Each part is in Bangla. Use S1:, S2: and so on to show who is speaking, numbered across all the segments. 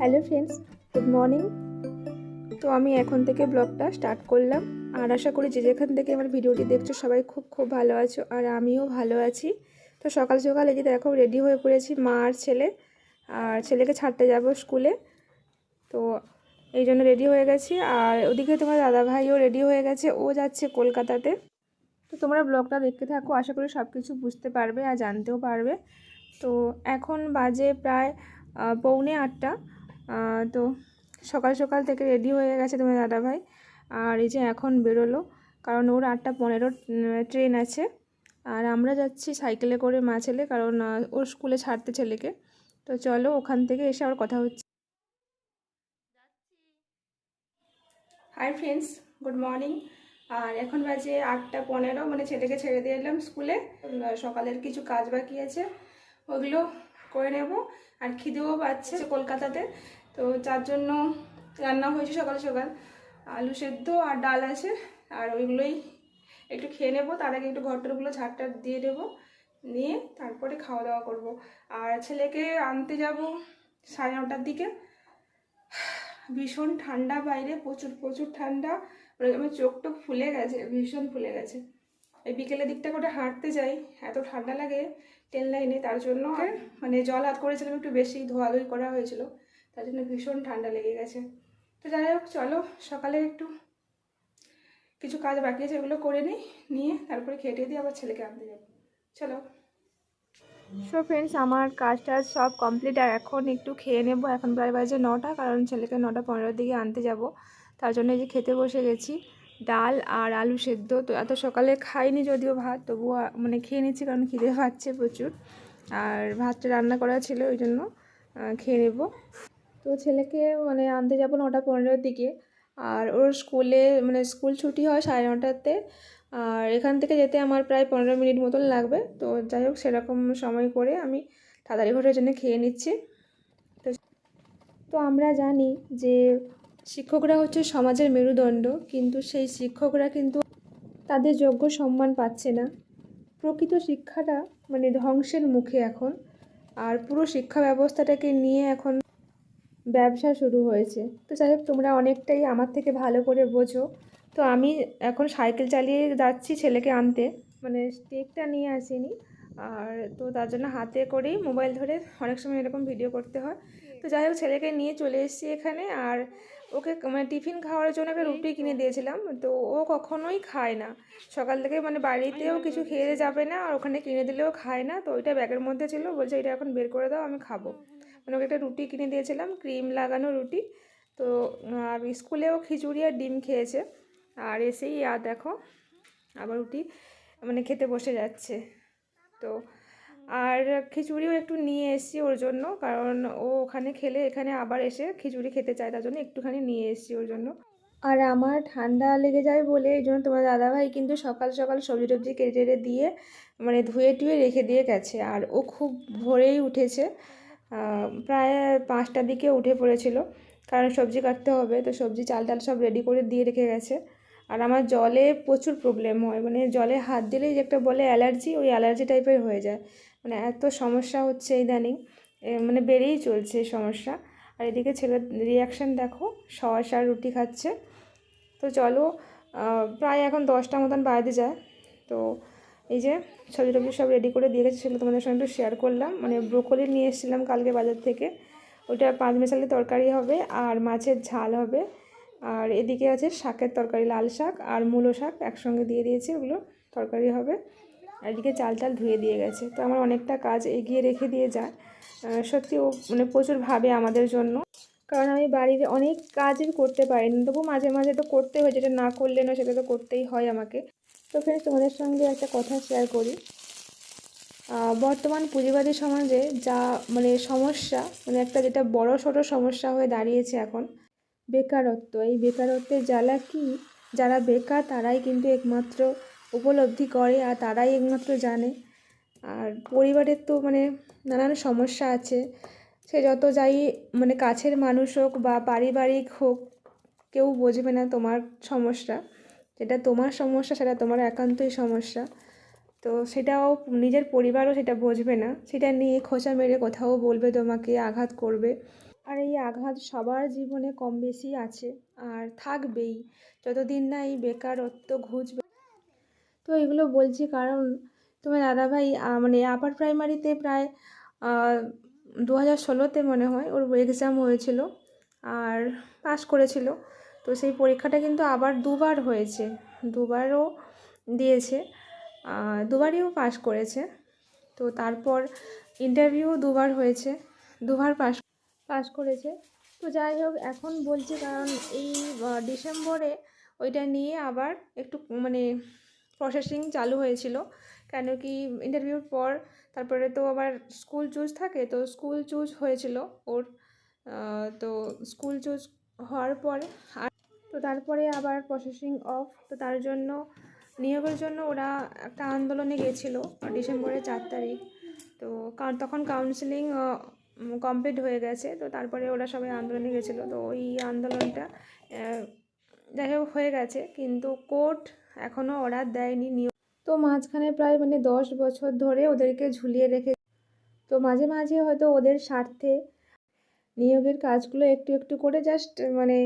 S1: Hello friends, good morning. তো আমি এখন থেকে ব্লগটা স্টার্ট করলাম। আর আশা করি যে যেখান থেকে আমার ভিডিওটি দেখছ সবাই খুব খুব ভালো আছো আর আমিও ভালো আছি। তো সকাল সকাল এই যে দেখো রেডি হয়ে পড়েছি মা আর ছেলে। আর ছেলেকে ছাড়তে যাব স্কুলে তো এই জন্য রেডি হয়ে গেছি। আর ওদিকে তোমার দাদা ভাইও রেডি হয়ে গেছে। ও যাচ্ছে কলকাতাতে। তো তোমরা ব্লগটা দেখতে থাকো, আশা করি সব কিছু বুঝতে পারবে আর জানতেও পারবে। তো এখন বাজে প্রায় পৌনে আটটা। তো সকাল সকাল থেকে রেডি হয়ে গেছে তোমার দাদাভাই। আর এই যে এখন বেরোলো, কারণ ওর আটটা পনেরো ট্রেন আছে। আর আমরা যাচ্ছি সাইকেলে করে মা ছেলে, কারণ ওর স্কুলে ছাড়তে ছেলেকে। তো চলো ওখান থেকে এসে আবার কথা হচ্ছে। হাই ফ্রেন্ডস গুড মর্নিং আর এখন বাজে আটটা পনেরো মানে ছেলেকে ছেড়ে দিয়ে এলাম স্কুলে সকালের কিছু কাজ বাকি আছে। ওগুলো করে নেব। আর খিদেও পাচ্ছে কলকাতাতে। তো যার জন্য রান্না হয়েছে সকাল সকাল। আলু সেদ্ধ আর ডাল আছে। আর ওইগুলোই একটু খেয়ে নেব। তার আগে একটু ঘরটরগুলো ঝাড়টা দিয়ে দেবো নিয়ে তারপরে খাওয়া দাওয়া করব। আর ছেলেকে আনতে যাব সাড়ে নটার দিকে। ভীষণ ঠান্ডা বাইরে, প্রচুর প্রচুর ঠান্ডা। মানে আমার চোখ টোক ফুলে গেছে, ভীষণ ফুলে গেছে। এই বিকেলের দিকটা করে হাঁটতে যাই, এত ঠান্ডা লাগে। ট্রেন লাইনে তার জন্য মানে জল হাত করেছিলাম একটু বেশি ধোয়াধুয়ি করা হয়েছিল তার জন্য ভীষণ ঠান্ডা লেগে গেছে। তো যাই হোক চলো সকালে একটু কিছু কাজ বাকি আছে ওগুলো করে নিই নিয়ে তারপরে খেটে দিয়ে আবার ছেলেকে আনতে যাব। চলো। সো ফ্রেন্ডস আমার কাজ টাজ সব কমপ্লিট আর এখন একটু খেয়ে নেব এখন প্রায় বাজে নটা কারণ ছেলেকে নটা পনেরোর দিকে আনতে যাব তার জন্য এই যে খেতে বসে গেছি। ডাল আর আলু সেদ্ধ। তো এত সকালে খাইনি যদিও ভাত, তবুও মানে খেয়ে নিচ্ছি কারণ খিদে পাচ্ছে প্রচুর। আর ভাতটা রান্না করা ছিল ওই জন্য খেয়ে নেব। তো ছেলেকে মানে আনতে যাব নটা পনেরোর দিকে। আর ওর স্কুলে মানে স্কুল ছুটি হয় সাড়ে নটাতে। আর এখান থেকে যেতে আমার প্রায় পনেরো মিনিট মতন লাগবে। তো যাই হোক, সেরকম সময় করে আমি তাড়াতাড়ি ঘরের জন্য খেয়ে নিচ্ছি। তো তো আমরা জানি যে শিক্ষকরা হচ্ছে সমাজের মেরুদণ্ড, কিন্তু সেই শিক্ষকরা কিন্তু তাদের যোগ্য সম্মান পাচ্ছে না। প্রকৃত শিক্ষাটা মানে ধ্বংসের মুখে এখন, আর পুরো শিক্ষা ব্যবস্থাটাকে নিয়ে এখন ব্যবসা শুরু হয়েছে। তো যাই হোক, তোমরা অনেকটাই আমার থেকে ভালো করে বোঝো। তো আমি এখন সাইকেল চালিয়ে যাচ্ছি ছেলেকে আনতে মানে স্টেকটা নিয়ে আসিনি। আর তো তার জন্য হাতে করেই মোবাইল ধরে অনেক সময় এরকম ভিডিও করতে হয়। তো যাই হোক, ছেলেকে নিয়ে চলে এসেছি এখানে। আর ওকে মানে টিফিন খাওয়ার জন্য একটা রুটি কিনে দিয়েছিলাম তো ও কখনোই খায় না। সকাল থেকে মানে বাড়িতেও কিছু খেয়ে যাবে না আর ওখানে কিনে দিলেও খায় না তো ওইটা ব্যাগের মধ্যে ছিল বলছে এটা এখন বের করে দাও আমি খাব। মানে ওকে একটা রুটি কিনে দিয়েছিলাম ক্রিম লাগানো রুটি তো আর স্কুলেও খিচুড়ি আর ডিম খেয়েছে আর এসেই আর দেখো আবার রুটি মানে খেতে বসে যাচ্ছে। তো আর খিচুড়িও একটু নিয়ে এসেছি ওর জন্য, কারণ ও ওখানে খেলে এখানে আবার এসে খিচুড়ি খেতে চায়, তার জন্য একটুখানি নিয়ে এসেছি ওর জন্য। আর আমার ঠান্ডা লেগে যায় বলে এই জন্য তোমার দাদাভাই কিন্তু সকাল সকাল সবজি টবজি কেটে টেটে দিয়ে মানে ধুয়ে টুয়ে রেখে দিয়ে গেছে। আর ও খুব ভোরেই উঠেছে প্রায় পাঁচটার দিকে উঠে পড়েছিল, কারণ সবজি কাটতে হবে, তো সবজি চাল টাল সব রেডি করে দিয়ে রেখে গেছে। আর আমার জলে প্রচুর প্রবলেম হয় মানে জলে হাত দিলেই যে একটা বলে অ্যালার্জি, ওই অ্যালার্জি টাইপের হয়ে যায়। মানে এত সমস্যা হচ্ছে ইদানিং। মানে বেড়েই চলছে সমস্যা। আর এদিকে ছেলের রিয়াকশান দেখো শসা রুটি খাচ্ছে। তো চলো প্রায় এখন দশটা মতন বাজতে যায়। তো এই যে সবজি টবজি সব রেডি করে দিয়ে গেছে, সেগুলো তোমাদের সঙ্গে একটু শেয়ার করলাম। মানে ব্রোকলি নিয়ে এসেছিলাম কালকে বাজার থেকে। ওটা পাঁচ মেশালি তরকারি হবে আর মাছের ঝাল হবে। আর এদিকে আছে শাকের তরকারি, লাল শাক আর মূলো শাক একসঙ্গে দিয়ে দিয়েছি, ওগুলো তরকারি হবে। আর এদিকে চাল টাল ধুয়ে দিয়ে গেছে। তো আমার অনেকটা কাজ এগিয়ে রেখে দিয়ে যায়। সত্যি ও মানে প্রচুর ভাবে আমাদের জন্য। কারণ আমি বাড়ির অনেক কাজই করতে পারি না। তবু মাঝে মাঝে তো করতে হয়, যেটা না করলে না সেটা তো করতেই হয় আমাকে। তো ফ্রেন্ডস তোমাদের সঙ্গে একটা কথা শেয়ার করি। বর্তমান পুঁজিবাদী সমাজে যা মানে সমস্যা মানে একটা যেটা বড় সড়ো সমস্যা হয়ে দাঁড়িয়েছে এখন, বেকারত্ব। এই বেকারত্বের জ্বালা কি? যারা বেকার তারাই কিন্তু একমাত্র উপলব্ধি করে আর তারাই একমাত্র জানে। আর পরিবারের তো মানে নানান সমস্যা আছে। সে যত যাই মানে কাছের মানুষ হোক বা পারিবারিক হোক, কেউ বুঝবে না তোমার সমস্যা। যেটা তোমার সমস্যা, সেটা তোমার একান্তই সমস্যা। তো সেটাও নিজের পরিবারও সেটা বুঝবে না। সেটা নিয়ে খোঁচা মেরে কোথাও বলবে, তোমাকে আঘাত করবে। আর এই আঘাত সবার জীবনে কম বেশি আছে আর থাকবেই। যতদিন না এই বেকারত্ব ঘুচবে তো এগুলো বলছি কারণ তোমার দাদাভাই মানে আপার প্রাইমারিতে প্রায় দু হাজার ষোলোতে মনে হয় ওর এক্সাম হয়েছিল আর পাস করেছিল। তো সেই পরীক্ষাটা কিন্তু আবার দুবার হয়েছে, দুবারও দিয়েছে দুবারইও পাস করেছে। তো তারপর ইন্টারভিউ দুবার হয়েছে, দুবার পাস পাস করেছে। তো যাই হোক, এখন বলছি কারণ এই ডিসেম্বরে ওইটা নিয়ে আবার একটু মানে প্রসেসিং চালু হয়েছিল। কেন কি ইন্টারভিউর পর তারপরে তো আবার স্কুল চুজ থাকে, তো স্কুল চুজ হয়েছিল ওর। তো স্কুল চুজ হওয়ার পর আর তো তারপরে আবার প্রসেসিং অফ তো তার জন্য, নিয়োগের জন্য ওরা একটা আন্দোলনে গেছিল ডিসেম্বরের চার তারিখ। তো তখন কাউন্সিলিং কমপ্লিট হয়ে গেছে, তো তারপরে ওরা সবাই আন্দোলনে গেছিল। তো ওই আন্দোলনটা যাই হয়ে গেছে, কিন্তু কোর্ট এখনও অর্ডার দেয়নি নিয়োগ তো মাঝখানে প্রায় মানে দশ বছর ধরে ওদেরকে ঝুলিয়ে রেখে তো মাঝে মাঝে হয়তো ওদের স্বার্থে নিয়োগের কাজগুলো একটু একটু করে জাস্ট মানে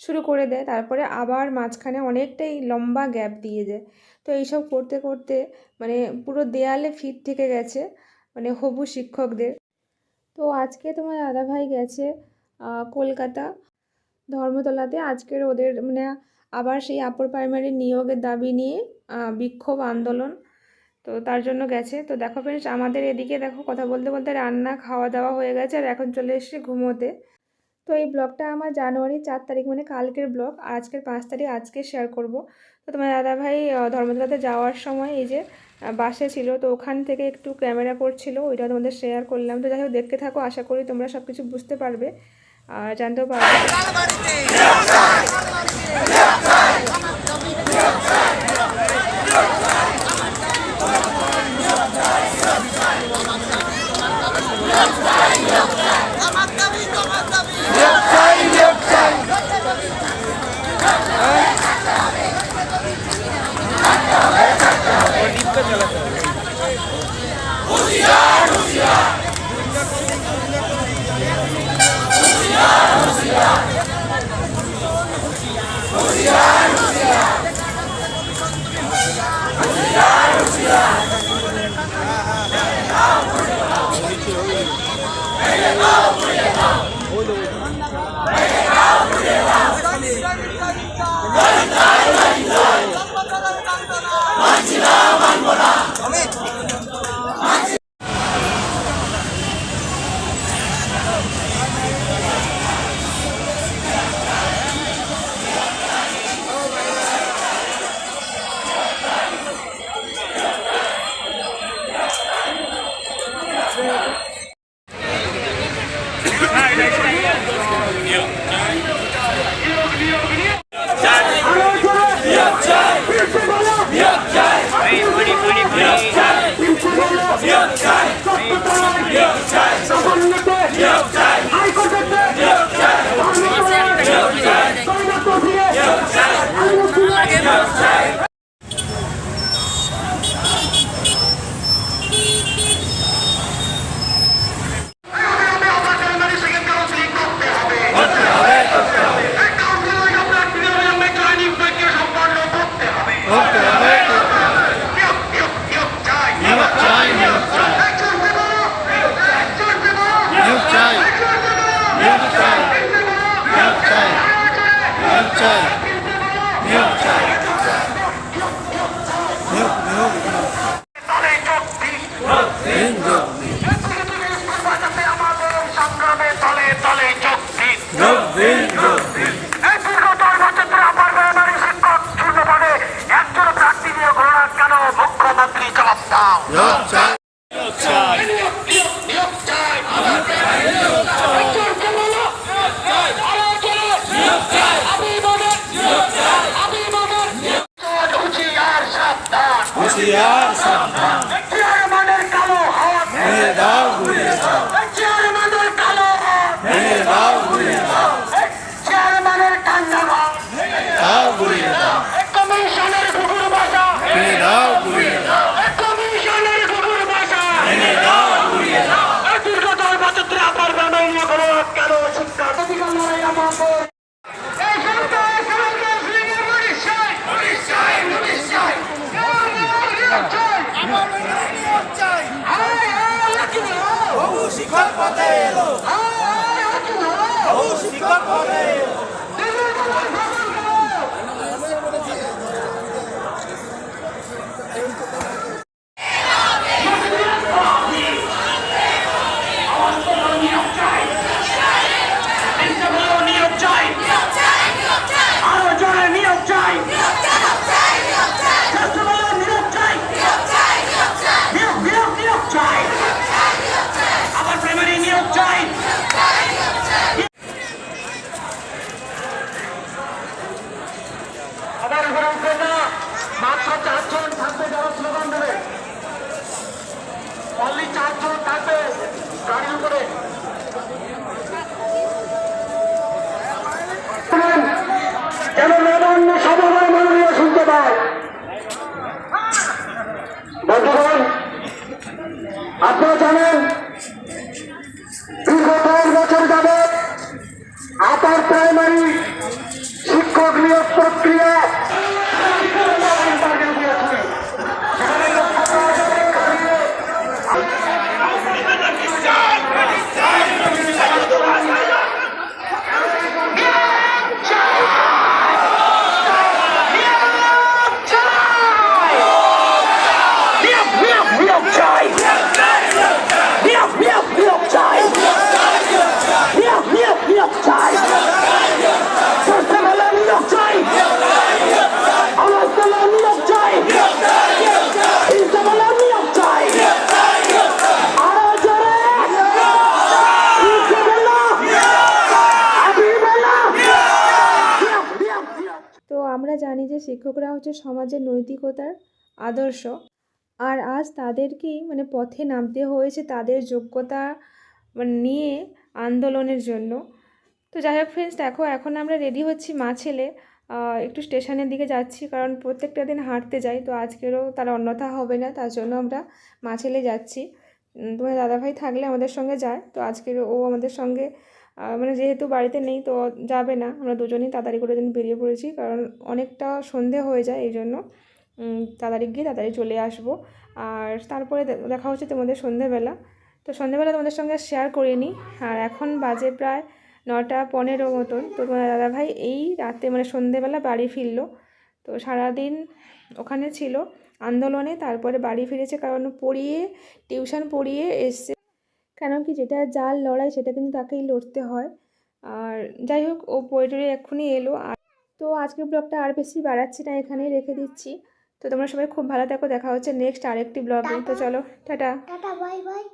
S1: শুরু করে দেয়। তারপরে আবার মাঝখানে অনেকটাই লম্বা গ্যাপ দিয়ে যায়। তো এইসব করতে করতে মানে পুরো দেয়ালে ফিট থেকে গেছে মানে হবু শিক্ষকদের। তো আজকে তোমার দাদাভাই গেছে কলকাতা ধর্মতলাতে। আজকের ওদের মানে আবার সেই আপার প্রাইমারি নিয়োগের দাবি নিয়ে বিক্ষোভ আন্দোলন, তো তার জন্য গেছে। তো দেখো ফ্রেন্ডস আমাদের এদিকে দেখো কথা বলতে বলতে রান্না খাওয়া দাওয়া হয়ে গেছে আর এখন চলে এসেছি ঘুমোতে। তো এই ব্লগটা আমার জানুয়ারি চার তারিখ মানে কালকের ব্লগ। আজকের পাঁচ তারিখ, আজকে শেয়ার করব। তো তোমার দাদাভাই ধর্মতলাতে যাওয়ার সময় এই যে বাসে ছিল, তো ওখান থেকে একটু ক্যামেরা করছিল, ওইটা তোমাদের শেয়ার করলাম। তো যাই হোক, দেখতে থাকো, আশা করি তোমরা সব কিছু বুঝতে পারবে, আর জানতেও পারবে।
S2: আমার দাবি তোমার আপনারা জানেন
S1: শিক্ষকরা হচ্ছে সমাজের নৈতিকতার আদর্শ। আর আজ তাদেরকেই মানে পথে নামতে হয়েছে তাদের যোগ্যতা মানে নিয়ে আন্দোলনের জন্য। তো যাই হোক ফ্রেন্ডস দেখো এখন আমরা রেডি হচ্ছি মা ছেলে। একটু স্টেশনের দিকে যাচ্ছি কারণ প্রত্যেকটা দিন হাঁটতে যাই। তো আজকেরও তার অন্যথা হবে না, তার জন্য আমরা মা ছেলে যাচ্ছি। তোমার দাদাভাই থাকলে আমাদের সঙ্গে যায়। তো আজকের ও আমাদের সঙ্গে মানে যেহেতু বাড়িতে নেই তো যাবে না। আমরা দুজনেই তাড়াতাড়ি করে যেন বেরিয়ে পড়েছি, কারণ অনেকটা সন্ধে হয়ে যায় এই জন্য। তাড়াতাড়ি গিয়ে তাড়াতাড়ি চলে আসব। আর তারপরে দেখা হচ্ছে তোমাদের সন্ধেবেলা। তো সন্ধেবেলা তোমাদের সঙ্গে শেয়ার করে নিই আর এখন বাজে প্রায় নটা পনেরো মতন। তো তোমার দাদাভাই এই রাতে মানে সন্ধেবেলা বাড়ি ফিরলো। তো সারাদিন ওখানে ছিল আন্দোলনে, তারপরে বাড়ি ফিরেছে কারণ পড়িয়ে টিউশন পড়িয়ে এসছে। কেন কি যেটা যার লড়াই সেটা কিন্তু তাকেই লড়তে হয়। আর যাই হোক ও পোয়েটরি এক্ষুনি এলো। আর তো আজকের ব্লগটা আর বেশি বাড়াচ্ছি না এখানেই রেখে দিচ্ছি। তো তোমরা সবাই খুব ভালো থাকো দেখা হচ্ছে নেক্সট আরেকটি ব্লগে। তো চলো টাটা।
S3: Tata bye bye